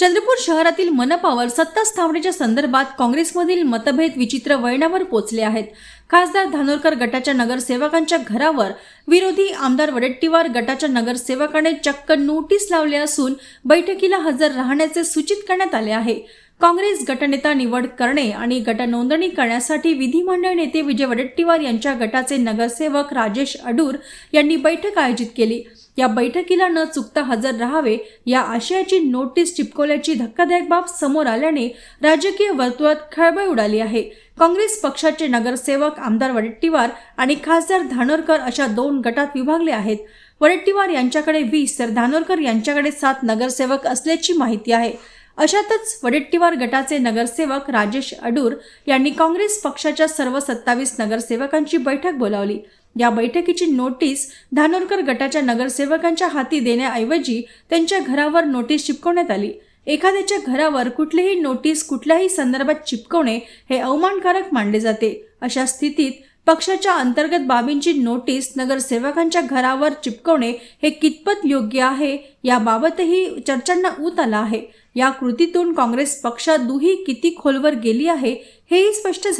चंद्रपूर शहरातील मनपावर सत्ता स्थापनेच्या संदर्भात काँग्रेसमधील मतभेद विचित्र वळणावर पोचले आहेत. खासदार धानोरकर गटाच्या नगरसेवकांच्या घरावर विरोधी आमदार वडेट्टीवार गटाच्या नगरसेवकाने चक्क नोटीस लावली असून बैठकीला हजर राहण्याचे सूचित करण्यात आले आहे. काँग्रेस गटनेता निवड करणे आणि गट नोंदणी करण्यासाठी विधिमंडळ नेते विजय वडेट्टीवार यांच्या गटाचे नगरसेवक राजेश अडूर यांनी बैठक आयोजित केली. या बैठकीला न चुकता हजर राहावे या आशयाची नोटीस चिपकवल्याची धक्कादायक बाब समोर आल्याने राजकीय वर्तुळात खळबळ उडाली आहे. काँग्रेस पक्षाचे नगरसेवक आमदार वडेट्टीवार आणि खासदार धानोरकर अशा दोन गटात विभागले आहेत. वडेट्टीवार यांच्याकडे वीस तर धानोरकर यांच्याकडे सात नगरसेवक असल्याची माहिती आहे. अशातच वडेट्टीवार गटाचे नगरसेवक राजेश अडूर यांनी काँग्रेस पक्षाच्या सर्व सत्तावीस नगरसेवकांची बैठक बोलावली. या बैठकीची नोटीस धानोरकर गटाच्या नगरसेवकांच्या हाती देण्याऐवजी त्यांच्या घरावर नोटीस चिपकवण्यात आली. एखाद्याच्या घरावर कुठलीही नोटीस कुठल्याही संदर्भात चिपकवणे हे अवमानकारक मानले जाते. अशा स्थितीत पक्षाच्या अंतर्गत बाबींची नोटीस नगरसेवकांच्या घरावर चिपकवणे हे कितपत योग्य आहे याबाबतही चर्चांना ऊत आला आहे. या कृतीतून काँग्रेस पक्षात दुही किती खोलवर गेली आहे हेही स्पष्ट झाले